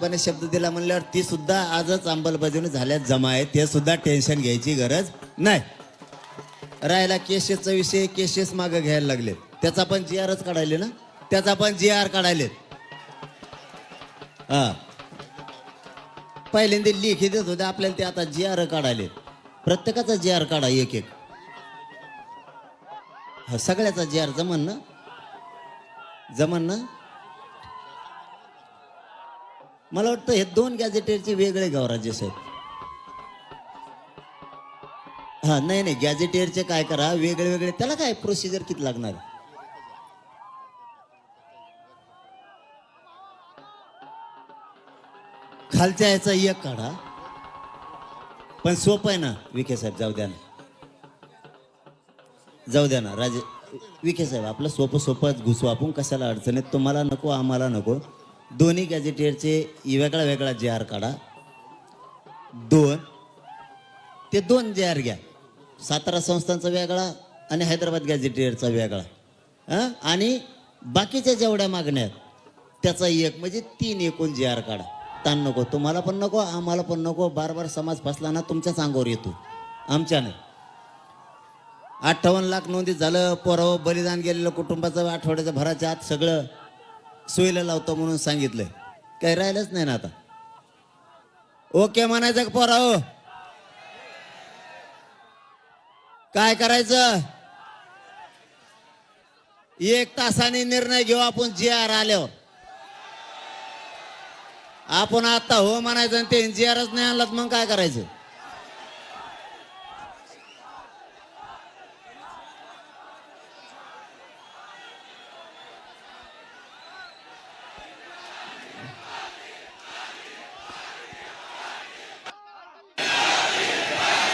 साहेबांनी शब्द दिला म्हणल्यावर ती सुद्धा आजच अंमलबजावणी झाल्यात जमा आहे ते सुद्धा टेन्शन घ्यायची गरज नाही. राहिला केसेसचा विषय केसेस मागे घ्यायला लागले त्याचा पण जी आरच काढायले ना? त्याचा पण जी आर काढायले हा. पहिल्यांदा लेखी देत होते आपल्याला ते आता जी आर काढायले प्रत्येकाचा जी आर काढा एक एक. सगळ्याचा जी आर जमन ना? जमन ना? मला वाटतं हे दोन गॅजेटेरचे वेगळे गाव साहेब. हा नाही नाही गॅजेटेरचे काय करा वेगळे वेगळे त्याला काय प्रोसिजर किती लागणार? खालच्या याचा एक काढा. पण सोपं आहे ना विखे साहेब जाऊ द्या ना. जाऊ द्या ना राजे विखे साहेब आपलं सोपं सोपंच घुसू आपण कशाला अडचणीत तुम्हाला नको आम्हाला नको. दोन्ही गॅजेटियरचे वेगळा वेगळा जे आर काढा. दोन. ते दोन जे आर घ्या. सातारा संस्थांचा वेगळा आणि हैदराबाद गॅजेटियरचा वेगळा. आणि बाकीच्या जेवढ्या मागण्या आहेत त्याचा एक म्हणजे तीन एकूण जे आर काढा. ताण नको. तुम्हाला पण नको आम्हाला पण नको. बार बार समाज फसला ना तुमच्याच अंगावर येतो. आमच्या नाही अठ्ठावन्न लाख नोंदी झालं पोरावं बलिदान गेलेलं कुटुंबाचं आठवड्याच्या भराच्या आत सगळं. सोयीला लावतो म्हणून सांगितलंय. काही राहिलंच नाही ना आता. ओके म्हणायचं का पोराव? काय करायचं? एक तासाने निर्णय घेऊ आपण जी आर आल्यावर. आपण आता हो म्हणायचं आणि ते जी आरच नाही आणलं मग काय करायचं?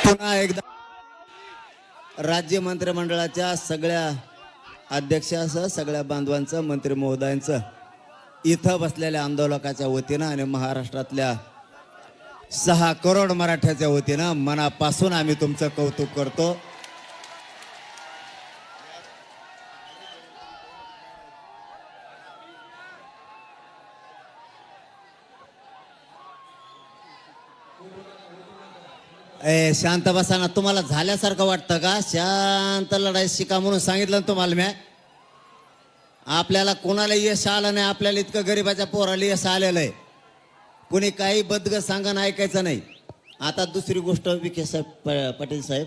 पुन्हा एकदा राज्य मंत्रिमंडळाच्या सगळ्या अध्यक्षासह सगळ्या बांधवांचं मंत्री महोदयांचं इथं बसलेल्या आंदोलकाच्या वतीनं आणि महाराष्ट्रातल्या सहा करोड मराठ्याच्या वतीनं मनापासून आम्ही तुमचं कौतुक करतो. ए शांत बसाना तुम्हाला झाल्यासारखं वाटतं का? शांत लढाई शिका म्हणून सांगितलं ना तुम्हाला मी. आपल्याला कोणाला यश आलं नाही आपल्याला इतकं गरीबाच्या पोराला यश आलेलं आहे. कुणी काही बदग सांगणं ऐकायचं नाही. आता दुसरी गोष्ट विखे साहेब प- पाटील साहेब.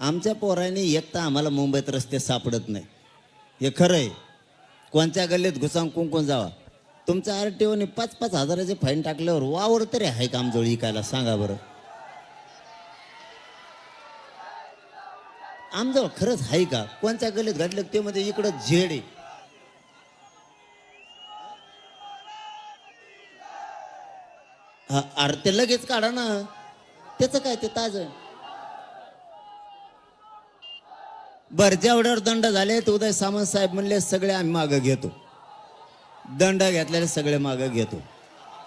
आमच्या पोरांनी एक तर आम्हाला मुंबईत रस्ते सापडत नाही. हे खरं आहे. कोणत्या गल्लीत घुसांग कुंकून जावा. तुमच्या आर टी ओने पाच पाच हजाराचे फाईन टाकल्यावर वावर तरी आहे का आमजवळ? इकायला सांगा बरं. आमदार खरंच आहे का? कोणत्या गल्लीत घडलं ते मध्ये इकडं झेड आहे. हा, अरे ते लगेच काढा ना. त्याचं काय ते ताज बर जेवढ्यावर दंड झाले तर उदय सामंत साहेब म्हणले सगळे आम्ही मागं घेतो. दंड घेतलेले सगळे मागं घेतो.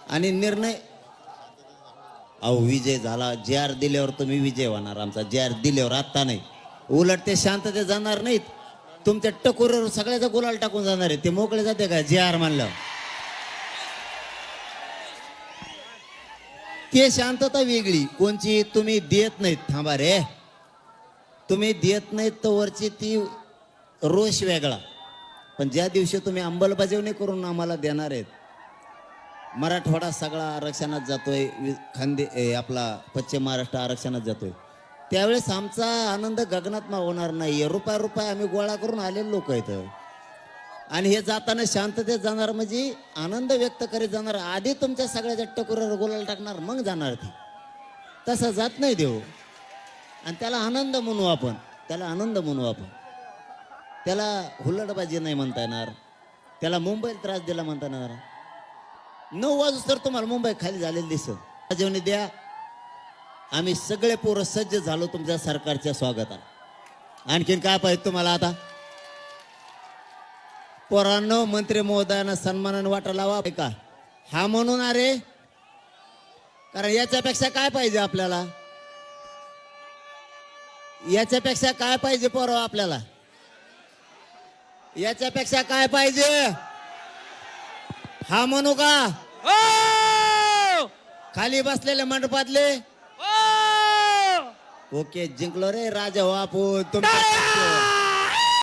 आणि निर्णय अहो विजय झाला. जे आर दिल्यावर तुम्ही विजय होणार आमचा. जे आर दिल्यावर आत्ता नाही. उलट ते शांतते जाणार नाहीत. तुमच्या टकोरीवर सगळ्याचा गुलाल टाकून जाणार आहे ते मोकळे जाते का? जे आर मानलं. ते शांतता वेगळी. कोणची? तुम्ही देत नाहीत. थांबा रे. तुम्ही देत नाहीत तर वरची ती रोष वेगळा. पण ज्या दिवशी तुम्ही अंमलबजावणी करून आम्हाला देणार आहेत मराठवाडा सगळा आरक्षणात जातोय. खांदे आपला पश्चिम महाराष्ट्र आरक्षणात जातोय. त्यावेळेस आमचा आनंद गगनात होणार नाही. रुपया रुपया आम्ही गोळा करून आलेले लोक आहेत आणि हे जाताना शांततेत जाणार म्हणजे आनंद व्यक्त करीत जाणार. आधी तुमच्या सगळ्याच्या टकोऱ्यावर गोलाला टाकणार मग जाणार ती. तसं जात नाही देव. आणि त्याला आनंद म्हणू आपण. त्याला आनंद म्हणू आपण. त्याला हुल्लडबाजी नाही म्हणता येणार. त्याला मुंबईला त्रास दिला म्हणता येणार. नऊ वाजू तर तुम्हाला मुंबई खाली झालेली दिसत जेवणी द्या. आम्ही सगळे पोरं सज्ज झालो तुमच्या सरकारच्या स्वागताला. आणखीन काय पाहिजे तुम्हाला आता? पोरांनो मंत्री महोदयांना सन्मानाने वाटा लावा. का हा म्हणून अरे कारण याच्यापेक्षा काय पाहिजे आपल्याला? याच्यापेक्षा काय पाहिजे पोरं आपल्याला? याच्यापेक्षा काय पाहिजे? हा म्हणू का? ओ खाली बसलेले मंडपातले ओके जिंकलो रे राजा हो आपण टाळ्या!